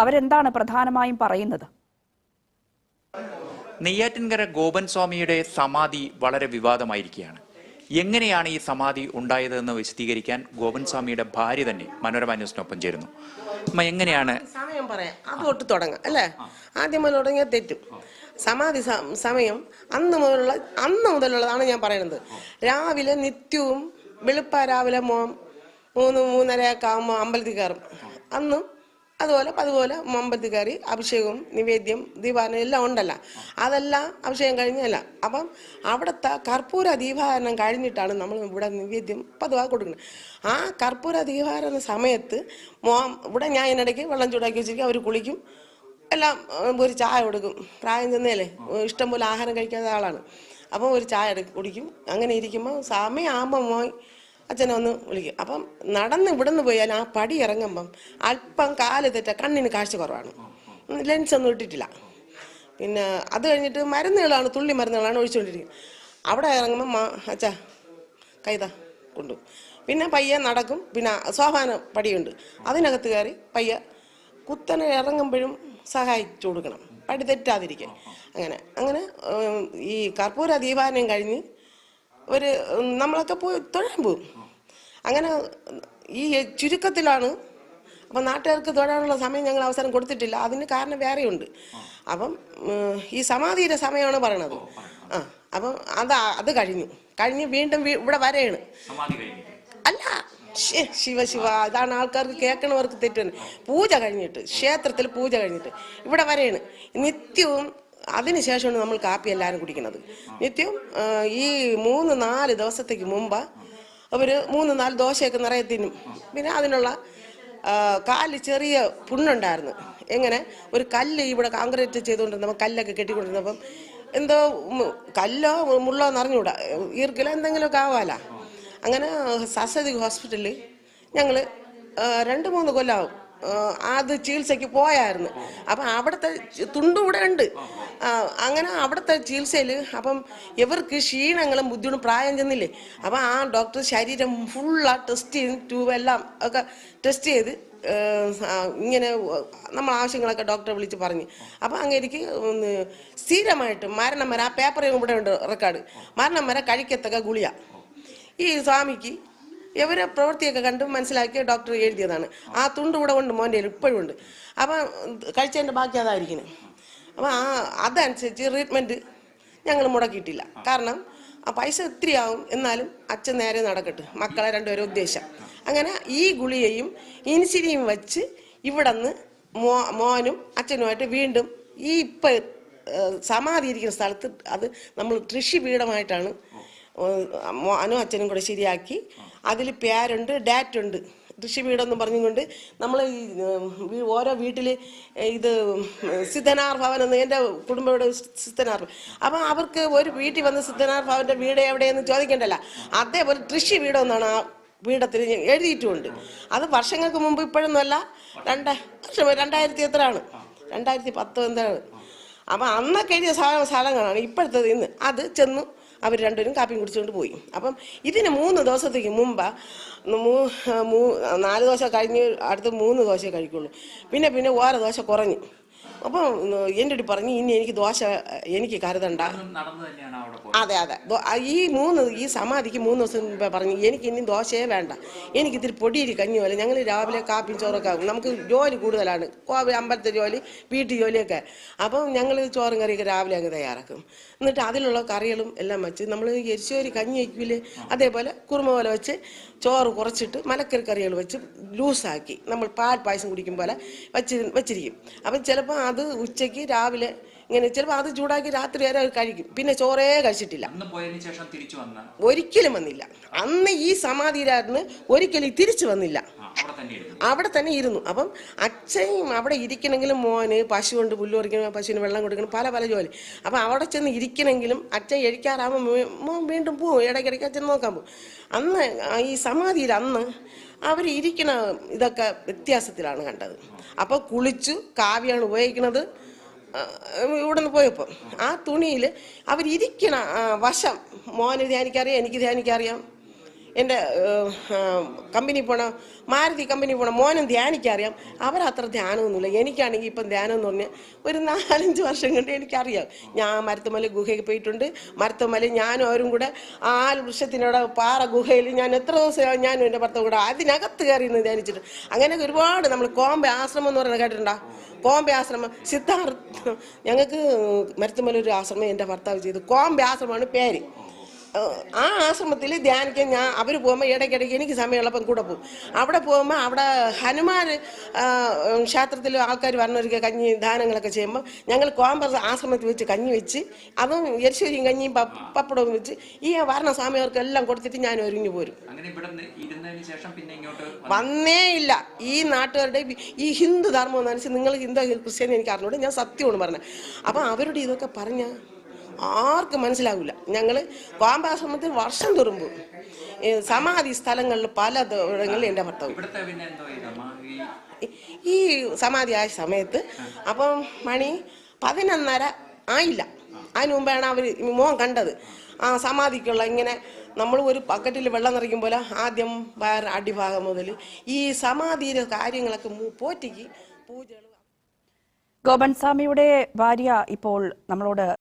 അവരെന്താണ് പ്രധാനമായും പറയുന്നത്? നെയ്യാറ്റിൻകര ഗോപൻ സ്വാമിയുടെ സമാധി വളരെ വിവാദമായിരിക്കുകയാണ്. എങ്ങനെയാണ് ഈ സമാധി ഉണ്ടായതെന്ന് വിശദീകരിക്കാൻ ഗോപൻ സ്വാമിയുടെ ഭാര്യ തന്നെ മനോരമ ന്യൂസിനൊപ്പം ചേരുന്നു. അമ്മ എങ്ങനെയാണ്? സമയം പറയാം. അത് തൊട്ട് തുടങ്ങാം അല്ലേ? ആദ്യം മുതൽ തുടങ്ങിയ തെറ്റും. സമാധി സമയം അന്ന് മുതലുള്ള അന്ന് മുതലുള്ളതാണ് ഞാൻ പറയുന്നത്. രാവിലെ നിത്യവും വെളുപ്പ രാവിലെ മൂന്ന് മൂന്നരയൊക്കെ ആകുമ്പോൾ അമ്പലത്തിൽ കയറും. അന്നും അതുപോലെ അതുപോലെ അമ്പലത്തിൽ കയറി അഭിഷേകവും നിവേദ്യം ദീപാരണം എല്ലാം ഉണ്ടല്ല. അതെല്ലാം അഭിഷേകം കഴിഞ്ഞല്ല. അപ്പം അവിടുത്തെ കർപ്പൂര ദീപാരണം കഴിഞ്ഞിട്ടാണ് നമ്മൾ ഇവിടെ നിവേദ്യം പതിവാ കൊടുക്കുന്നത്. ആ കർപ്പൂര ദീപാരണ സമയത്ത് മോ ഇവിടെ ഞാൻ ഇതിനിടയ്ക്ക് വെള്ളം ചൂടാക്കി വെച്ചിരിക്കും. അവർ കുളിക്കും. എല്ലാം ഒരു ചായ കൊടുക്കും. പ്രായം ചെന്നേലേ ഇഷ്ടംപോലെ ആഹാരം കഴിക്കാത്ത ആളാണ്. അപ്പം ഒരു ചായ കുടിക്കും. അങ്ങനെ ഇരിക്കുമ്പോൾ സമയമാകുമ്പോൾ മോൻ അച്ഛനെ ഒന്ന് വിളിക്കും. അപ്പം നടന്ന് ഇവിടുന്ന് പോയാൽ ആ പടി ഇറങ്ങുമ്പം അല്പം കാൽ തെറ്റ കണ്ണിന് കാഴ്ച കുറവാണ്. ലെൻസ് ഒന്നും ഇട്ടിട്ടില്ല. പിന്നെ അത് കഴിഞ്ഞിട്ട് മരുന്നുകളാണ് തുള്ളി മരുന്നുകളാണ് ഒഴിച്ചുകൊണ്ടിരിക്കുന്നത്. അവിടെ ഇറങ്ങുമ്പം അച്ഛാ കൈത കൊണ്ടു. പിന്നെ പയ്യെ നടക്കും. പിന്നെ സോപാന പടിയുണ്ട്. അതിനകത്ത് കയറി പയ്യെ കുത്തനെ ഇറങ്ങുമ്പോഴും സഹായിച്ചു കൊടുക്കണം. പടി തെറ്റാതിരിക്കാൻ. അങ്ങനെ അങ്ങനെ ഈ കർപ്പൂര ദീപാനം കഴിഞ്ഞ് ഒരു നമ്മളൊക്കെ പോയി തൊഴാൻ പോകും അങ്ങനെ ഈ ചുരുക്കത്തിലാണ് അപ്പം നാട്ടുകാർക്ക് തൊഴാനുള്ള സമയം ഞങ്ങൾ അവസരം കൊടുത്തിട്ടില്ല. അതിന് കാരണം വേറെയുണ്ട്. അപ്പം ഈ സമാധിയുടെ സമയമാണ് പറയണത്. ആ അപ്പം അത് അത് കഴിഞ്ഞു. കഴിഞ്ഞ് വീണ്ടും ഇവിടെ വരെയാണ്. അല്ല ശിവ ശിവ ഇതാണ് ആൾക്കാർക്ക് കേൾക്കണവർക്ക് തെറ്റാണ് പൂജ കഴിഞ്ഞിട്ട് ക്ഷേത്രത്തിൽ പൂജ കഴിഞ്ഞിട്ട് ഇവിടെ വരെയാണ്. നിത്യവും അതിനുശേഷമാണ് നമ്മൾ കാപ്പി എല്ലാവരും കുടിക്കുന്നത് നിത്യവും ഈ മൂന്ന് നാല് ദിവസത്തേക്ക് മുമ്പ് അവർ മൂന്ന് നാല് ദോശയൊക്കെ നിറയെ തിന്നും. പിന്നെ അതിനുള്ള കാൽ ചെറിയ പുണ്ണുണ്ടായിരുന്നു. എങ്ങനെ? ഒരു കല്ല് ഇവിടെ കോൺക്രീറ്റ് ചെയ്തുകൊണ്ടിരുന്നപ്പം കല്ലൊക്കെ കെട്ടിക്കൊണ്ടിരുന്നപ്പം എന്തോ കല്ലോ മുള്ളോ നിറഞ്ഞുകൂടാ ഈർക്കിലോ എന്തെങ്കിലുമൊക്കെ ആവാല. അങ്ങനെ സസതി ഹോസ്പിറ്റലിൽ ഞങ്ങൾ രണ്ട് മൂന്ന് കൊല്ലമാവും അത് ചികിത്സയ്ക്ക് പോയായിരുന്നു. അപ്പം അവിടുത്തെ തുണ്ടും ഇവിടെ ഉണ്ട്. അങ്ങനെ അവിടുത്തെ ചികിത്സയിൽ അപ്പം ഇവർക്ക് ക്ഷീണങ്ങളും ബുദ്ധിമുട്ടും പ്രായം ചെന്നില്ലേ? അപ്പം ആ ഡോക്ടർ ശരീരം ഫുള്ളാ ടെസ്റ്റ് ചെയ്ത് ട്യൂബ് എല്ലാം ഒക്കെ ടെസ്റ്റ് ചെയ്ത് ഇങ്ങനെ നമ്മൾ ആവശ്യങ്ങളൊക്കെ ഡോക്ടറെ വിളിച്ച് പറഞ്ഞു. അപ്പം അങ്ങേക്ക് ഒന്ന് സ്ഥിരമായിട്ട് മരണം വരെ ആ പേപ്പർ ഇവിടെ ഉണ്ട് റെക്കോർഡ് മരണം വരെ കഴിക്കത്തക്ക ഗുളിയ ഈ സ്വാമിക്ക് ഇവരെ പ്രവൃത്തിയൊക്കെ കണ്ടു മനസ്സിലാക്കിയ ഡോക്ടർ എഴുതിയതാണ്. ആ തുണ്ട് കൂടെ ഉണ്ട് മോന്റെ ഇപ്പോഴും ഉണ്ട്. അപ്പം കഴിച്ചതിന്റെ ബാക്കി അതായിരിക്കണം അപ്പം ആ അതനുസരിച്ച് ട്രീറ്റ്മെന്റ് ഞങ്ങൾ മുടക്കിയിട്ടില്ല. കാരണം ആ പൈസ ഒത്തിരി ആവും എന്നാലും അച്ഛൻ നേരെ നടക്കട്ടെ. മക്കളെ രണ്ടുപേരും ഉദ്ദേശം. അങ്ങനെ ഈ ഗുളികയും ഇൻസിനിയും വെച്ച് ഇവിടെ നിന്ന് മോ മോനും അച്ഛനുമായിട്ട് വീണ്ടും ഈ ഇപ്പം സമാധി ഇരിക്കുന്ന സ്ഥലത്ത് അത് നമ്മൾ കൃഷി പീഠമായിട്ടാണ് മോനും അച്ഛനും കൂടെ ശരിയാക്കി. അതിൽ പേരുണ്ട് ഡാറ്റ് ഉണ്ട്. കൃഷിവീടെന്ന് പറഞ്ഞുകൊണ്ട് നമ്മൾ ഈ ഓരോ വീട്ടിൽ ഇത് സിദ്ധനാർ ഭവൻ എന്ന് എന്റെ കുടുംബയുടെ സിദ്ധനാർ. അപ്പം അവർക്ക് ഒരു വീട്ടിൽ വന്ന് സിദ്ധനാർ ഭവന്റെ വീട് എവിടെയെന്ന് ചോദിക്കണ്ടല്ല. അതേപോലെ കൃഷി വീടൊന്നാണ് ആ വീടത്തിൽ എഴുതിയിട്ടുമുണ്ട്. അത് വർഷങ്ങൾക്ക് മുമ്പ് ഇപ്പോഴൊന്നുമല്ല രണ്ട വർഷം രണ്ടായിരത്തി എത്രയാണ്? രണ്ടായിരത്തി പത്ത് എന്താണ് അപ്പം അന്നൊക്കെ എഴുതിയ സ്ഥല- സ്ഥലങ്ങളാണ് ഇപ്പോഴത്തത് ഇന്ന്. അത് ചെന്നു അവർ രണ്ടുപേരും കാപ്പിയും കുടിച്ചുകൊണ്ട് പോയി. അപ്പം ഇതിന് മൂന്ന് ദിവസത്തേക്ക് മുമ്പ് നാല് ദോശ കഴിഞ്ഞ് അടുത്ത് മൂന്ന് ദോശ കഴിക്കുള്ളൂ. പിന്നെ പിന്നെ ഓരോ ദോശ കുറഞ്ഞു. അപ്പം എന്റെ അടുത്ത് പറഞ്ഞു ഇനി എനിക്ക് ദോശ എനിക്ക് കരുതണ്ട. അതെ അതെ. ഈ മൂന്ന് ഈ സമാധിക്ക് മൂന്ന് ദിവസം മുമ്പേ പറഞ്ഞു എനിക്ക് ഇനി ദോശയെ വേണ്ട. എനിക്ക് ഇത്തിരി പൊടിയിരി കഞ്ഞി പോലെ. ഞങ്ങൾ രാവിലെ കാപ്പിയും ചോറൊക്കെ ആകും നമുക്ക് ജോലി കൂടുതലാണ്. കോവി അമ്പലത്തെ ജോലി വീട്ടു ജോലിയൊക്കെ. അപ്പം ഞങ്ങൾ ചോറും കറിയൊക്കെ രാവിലെ അങ്ങ് തയ്യാറാക്കും. എന്നിട്ട് അതിലുള്ള കറികളും എല്ലാം വെച്ച് നമ്മൾ എരിശോരി കഞ്ഞി വയ്ക്കില്ലേ അതേപോലെ കുറുമ പോലെ വെച്ച് ചോറ് കുറച്ചിട്ട് മലക്കറി കറികൾ വെച്ച് ലൂസാക്കി. നമ്മൾ പാൽ പായസം കുടിക്കും പോലെ വെച്ച് വെച്ചിരിക്കും. അപ്പം ചിലപ്പോൾ അത് ഉച്ചയ്ക്ക് രാവിലെ ഇങ്ങനെ ചിലപ്പോൾ അത് ചൂടാക്കി രാത്രി വരെ കഴിക്കും. പിന്നെ ചോറേ കഴിച്ചിട്ടില്ല. ഒരിക്കലും വന്നില്ല. അന്ന് ഈ സമാധിരാറിന് ഒരിക്കലും തിരിച്ചു വന്നില്ല. അവിടെ തന്നെ ഇരുന്നു. അപ്പം അച്ഛനും അവിടെ ഇരിക്കണമെങ്കിലും മോന് പശു കൊണ്ട് പുല്ല് പറിക്കണം പശുവിന് വെള്ളം കൊടുക്കണം പല പല ജോലി. അപ്പം അവിടെ ചെന്ന് ഇരിക്കണമെങ്കിലും അച്ഛൻ എഴിക്കാറാകുമ്പോൾ മോൻ വീണ്ടും പോവും. ഇടയ്ക്കിടയ്ക്ക് അച്ഛൻ നോക്കാൻ പോകും അന്ന് ഈ സമാധിയിൽ അന്ന് അവർ ഇരിക്കണ ഇതൊക്കെ വ്യത്യാസത്തിലാണ് കണ്ടത്. അപ്പോൾ കുളിച്ചു കാവ്യാണ് ഉപയോഗിക്കുന്നത് ഇവിടെ നിന്ന് പോയപ്പോൾ ആ തുണിയിൽ അവരിക്കണ വശം മോന് ധ്യാനിക്കറിയാം എനിക്ക് ധ്യാനിക്കറിയാം? എന്റെ കമ്പനി പോണ മാരുതി കമ്പനി പോണ മോനും ധ്യാനിക്കറിയാം. അവരത്ര ധ്യാനമൊന്നുമില്ല. എനിക്കാണെങ്കിൽ ഇപ്പം ധ്യാനം എന്ന് പറഞ്ഞാൽ ഒരു നാലഞ്ച് വർഷം കൊണ്ട് എനിക്കറിയാം. ഞാൻ മരത്തുമല ഗുഹയിൽ പോയിട്ടുണ്ട്. മരത്തുമല ഞാനും അവരും കൂടെ ആ വൃക്ഷത്തിനോട് പാറ ഗുഹയിൽ ഞാൻ എത്ര ദിവസം ഞാനും എന്റെ ഭർത്താവ് കൂടെ അതിനകത്ത് കയറി നിന്ന് ധ്യാനിച്ചിട്ട് അങ്ങനെ ഒരുപാട് നമ്മൾ കോമ്പെ ആശ്രമം എന്ന് പറയുന്നത് കേട്ടിട്ടുണ്ടോ? കോമ്പെ ആശ്രമം സിദ്ധാർത്ഥ ഞങ്ങൾക്ക് മരത്തുമല ഒരു ആശ്രമം എന്റെ ഭർത്താവ് ചെയ്തു. കോമ്പെ ആശ്രമമാണ് പേര്. ആ ആശ്രമത്തിൽ ധ്യാനിക്കാൻ ഞാൻ അവർ പോകുമ്പോൾ ഇടയ്ക്കിടയ്ക്ക് എനിക്ക് സമയമുള്ളപ്പം കൂടെ പോകും. അവിടെ പോകുമ്പോൾ അവിടെ ഹനുമാൻ ക്ഷേത്രത്തിൽ ആൾക്കാർ വരണവർക്ക് കഞ്ഞി ദാനങ്ങളൊക്കെ ചെയ്യുമ്പോൾ ഞങ്ങൾ കോമ്പസ് ആശ്രമത്തിൽ വെച്ച് കഞ്ഞി വെച്ച് അതും യശ്വരിയും കഞ്ഞിയും പപ്പ- പപ്പടവും വെച്ച് ഈ വരണ സ്വാമികൾക്കെല്ലാം കൊടുത്തിട്ട് ഞാൻ ഒരുങ്ങി പോരും. വന്നേ ഇല്ല. ഈ നാട്ടുകാരുടെ ഈ ഹിന്ദു ധർമ്മം എന്ന് വെച്ചാൽ നിങ്ങൾ ഹിന്ദു ക്രിസ്ത്യാനി എനിക്ക് അറിഞ്ഞോട്ടെ ഞാൻ സത്യമാണ് പറഞ്ഞത്. അപ്പം അവരുടെ ഇതൊക്കെ പറഞ്ഞ ആർക്കും മനസ്സിലാവില്ല ഞങ്ങൾ പാമ്പാശ്രമത്തിൽ വർഷം തുറുമ്പ് സമാധി സ്ഥലങ്ങളിൽ പല ഇടങ്ങളിൽ എന്റെ ഭർത്താവ് പിന്നെ എന്തോ ഇതമ്മ ഈ സമാധി ആയ സമയത്ത് അപ്പം മണി പതിനൊന്നര ആയില്ല. അതിന് മുമ്പാണ് അവർ മോൻ കണ്ടത്. ആ സമാധിക്കുള്ള ഇങ്ങനെ നമ്മൾ ഒരു പക്കറ്റിൽ വെള്ളം നിറയ്ക്കും പോലെ ആദ്യം വേറെ അടിഭാഗം മുതൽ ഈ സമാധിയിലെ കാര്യങ്ങളൊക്കെ മു- പോറ്റിക്ക് പൂജകൾ ഗോപൻ സ്വാമിയുടെ ഭാര്യ ഇപ്പോൾ നമ്മളോട്